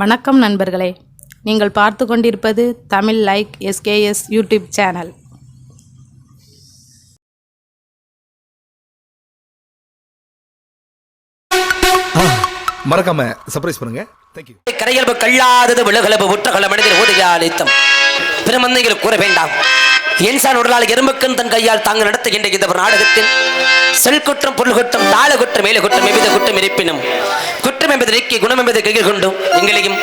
வணக்கம் நண்பர்களே. நீங்கள் பார்த்து கொண்டிருப்பது Tamil like SKS YouTube channel. மறக்காம சர்ப்ரைஸ் பண்ணுங்க. தேங்க்யூ கரையல்பு கல்லாதது விழுகலபு உற்றகல மனிதர் ஊதியாலித்தம் பிரமந்தைகள் கூற வேண்டாம். என்சான் உடலால் எறும்புக்கும் தன் கையால் தாங்க நடத்துகின்ற இந்த ஒரு நாடகத்தில் செல் குற்றம் பொருள் குற்றம் தாள குற்றம் மேல குற்றம் எவ்வித குற்றம் இருப்பினும் குற்றம் என்பது நீக்கி குணம் என்பது கையில் கொண்டும் எங்களையும்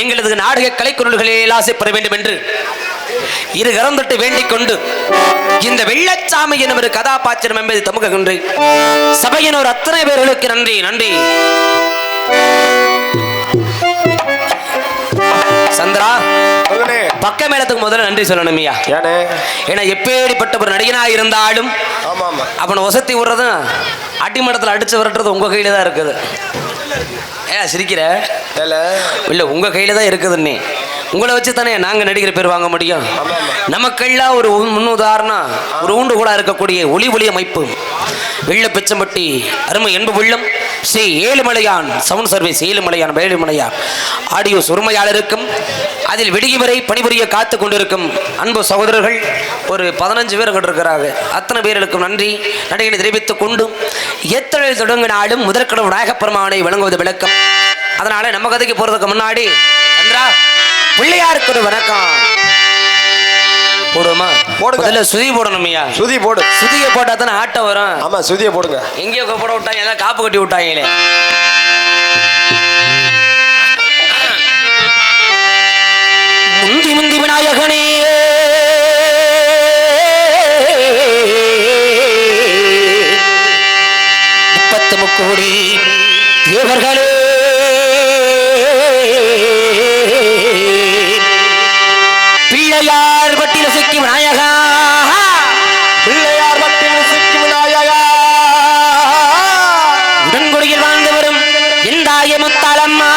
எங்களது நாடக கலைக்குரல்களே ஆசைப்பட வேண்டும் என்று இரு கரந்தொட்டு வேண்டிக் கொண்டு இந்த வெள்ளச்சாமி எனும் ஒரு கதாபாத்திரம் என்பது தமுககின்ற சபையினோர் அத்தனை பேர்களுக்கு நன்றி நன்றி. சந்திரா பக்க மேளத்துக்கு முதல்ல நன்றி சொல்லணும் ஐயா ஏனே ஏன்னா எப்பேற்பட்ட ஒரு நடிகனா இருந்தாலும் அவனை ஒசத்தி விடுறதும் அடிமட்டத்தில் அடிச்சு விரட்டுறது உங்க கையில தான் இருக்குது. ஏன் சிரிக்கிற? இல்ல உங்க கையில தான் இருக்குதுன்னே உங்களை வச்சு தானே நாங்கள் நடிகர் பேர் வாங்க முடியும். நமக்கெல்லாம் ஒரு முன்னுதாரணம் முன் உதாரணம் ஒரு ஊண்டு கூட இருக்கக்கூடிய ஒளி ஒளி அமைப்பு. வெள்ள பிச்சம்பட்டி அருமை என்பு வெள்ளம் Shri Ezhumalaiyan sound service Ezhumalaiyan Velumalaiyan audio சுருமையாளருக்கும் அதில் விடுகி வரை பணிபுரிய காத்து கொண்டிருக்கும் அன்பு சகோதரர்கள் ஒரு பதினஞ்சு பேர் அங்கிட்டு இருக்கிறாங்க. அத்தனை பேர்களுக்கும் நன்றி. நடிகனை தெரிவித்துக் கொண்டு எத்தொழில் தொடங்கினாலும் முதற்கடவு நாயகப்பெருமானை வழங்குவது விளக்கம். அதனால நம்ம கதைக்கு போறதுக்கு முன்னாடி சந்திரா பிள்ளையாருக்கு ஒரு வணக்கம். போடுவோமா? போடுங்க. முதல்ல சுதி போடணும் ஐயா. சுதி போடு. சுதியை போட்டா தானே ஆட்டம் வரும். ஆமா சுதியை போடுங்க. எங்கேயோ போட விட்டாங்க எல்லாம் காப்பு கட்டி விட்டாங்களே. முந்தி முந்தி விநாயகனே. முப்பத்து முக்கோடி தேவர்களே. சிக்கி விநாயகா பிள்ளையார் பட்டில் சிக்கும் விநாயகா உடன்குடியில் வாழ்ந்து வரும் எந்தாய முத்தாளம்மா.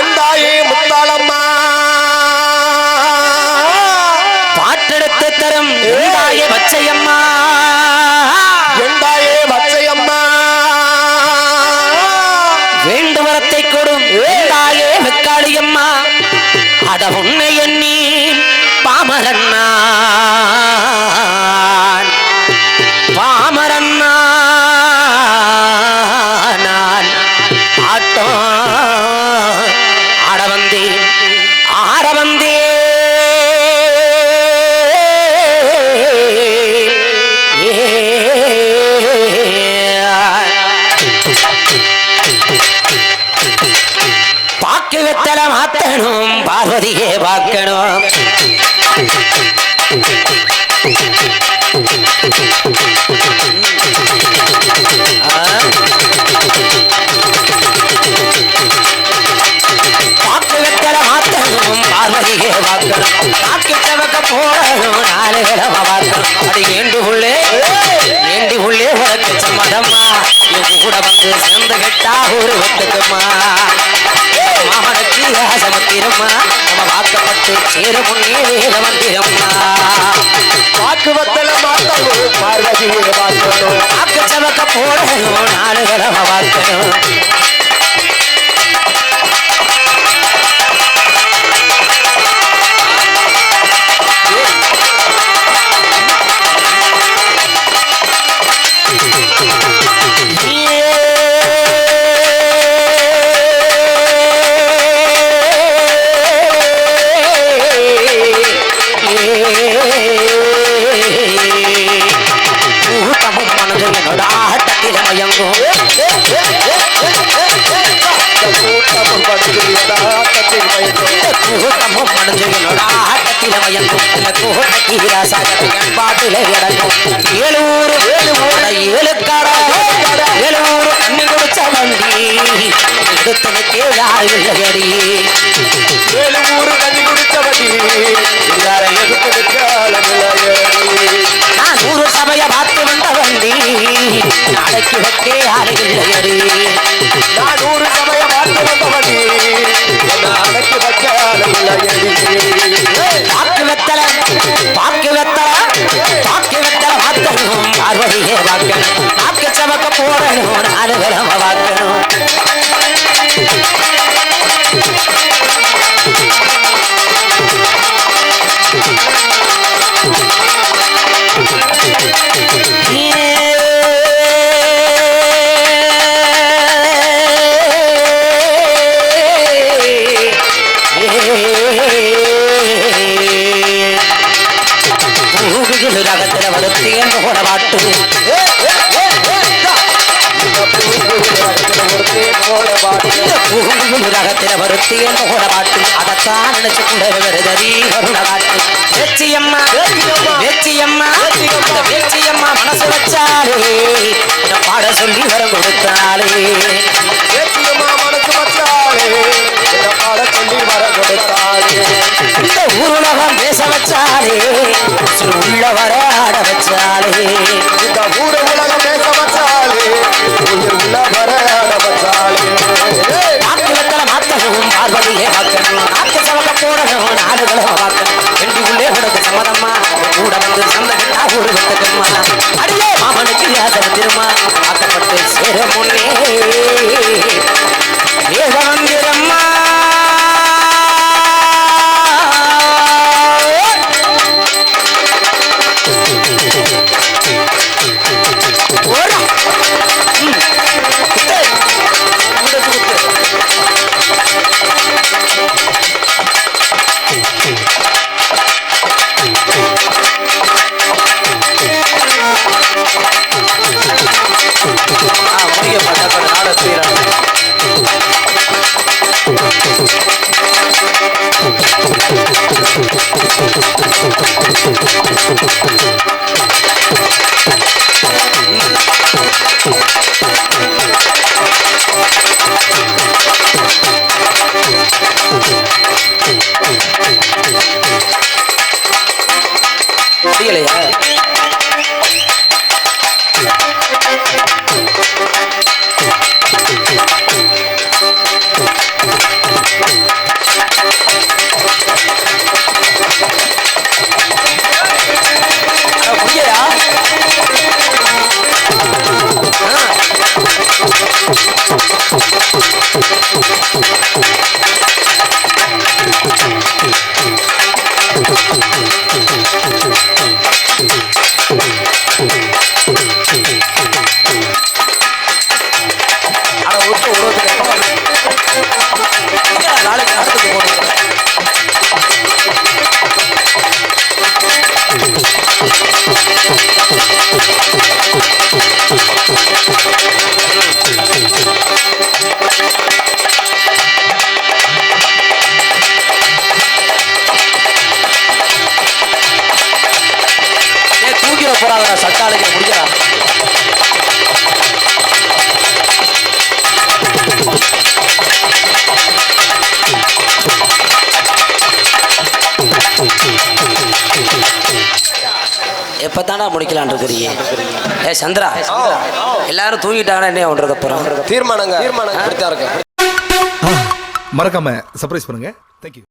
எந்தாயே முத்தாளம்மா. பாட்டெடுத்து தரும் எந்தாய பச்சையம்மா. எந்தாயே மச்சையம்மா வேண்டுவரத்தை கொடும் எந்தாயே வெக்காளியம்மா. அட உன்னை எண்ணி பாமரன்னா பாமரன்னா ஆட்டம் ஆட வந்தேன் ஆட பாக்கு வெத்தல மாத்தணும் பார்வதியே பார்க்கணும். பாக்கு என் கூட வந்து சேர்ந்து கெட்டா ஒரு வெட்டுக்குமா மாமனுக்கு ஆசமத்திரம்மா நம்ம வாக்கப்பட்டு சேர முன்னே வேத மந்திரம்மா வாக்கு வத்தல மாத்தவும் பார்வதியை பார்க்கணும் பாக்கு சவக்க போடணும் நாலு கிழமை படுகிறதா கூட்டமும் மனது ஆட்டத்தில் மயங்கும் இந்த கூட்டத்தில் ராசாகத்தின் பாட்டிலே கிடக்கும் ஏழூர் ஏழு மூட ஏழூர் வண்டி எடுத்தனுக்கே இல்லையடி. ஏழு நாளைக்கு வைத்தே அழகில்லையரே நான் ஒரு சமயம் வாழ்ந்து வந்தவனே நாளைக்கு வைக்க அழகில்லையரே வாக்கு வெத்தல வாக்கு வெத்தல வாக்கு வெத்தல வாக்கணும் பார்வதியே வாக்கணும் வாக்கு சமக்க போறணும் நாலு விரம வாக்கணும் Thank you. ரகத்துல வருத்தி என்ற பாட்டு. அதைத்தான் நினைச்சு கொண்டு வருதடி வருண காட்டு வெற்றியம்மா வெற்றியம்மா இந்த மனசு வச்சாலே பாட சொல்லி வர கொடுத்தாலே. வெற்றியம்மா மனசு வச்சாலே பாட சொல்லி வர கொடுத்தாலே. இந்த ஊருலகம் பேச வச்சாலே உள்ள வர ஆட வச்சாலே. Oh, oh, oh. போறாங்கடா சட்டாளுக்கு முடிக்கிறா எப்பதானா முடிக்கலான் இருக்கிறீங்க? ஏ சந்திரா எல்லாரும் தூங்கிட்டாங்கன்னா என்ன பண்றது அப்புறம்? தீர்மானங்க தீர்மானம் மறக்காம சர்ப்ரைஸ் பண்ணுங்க. தேங்க்யூ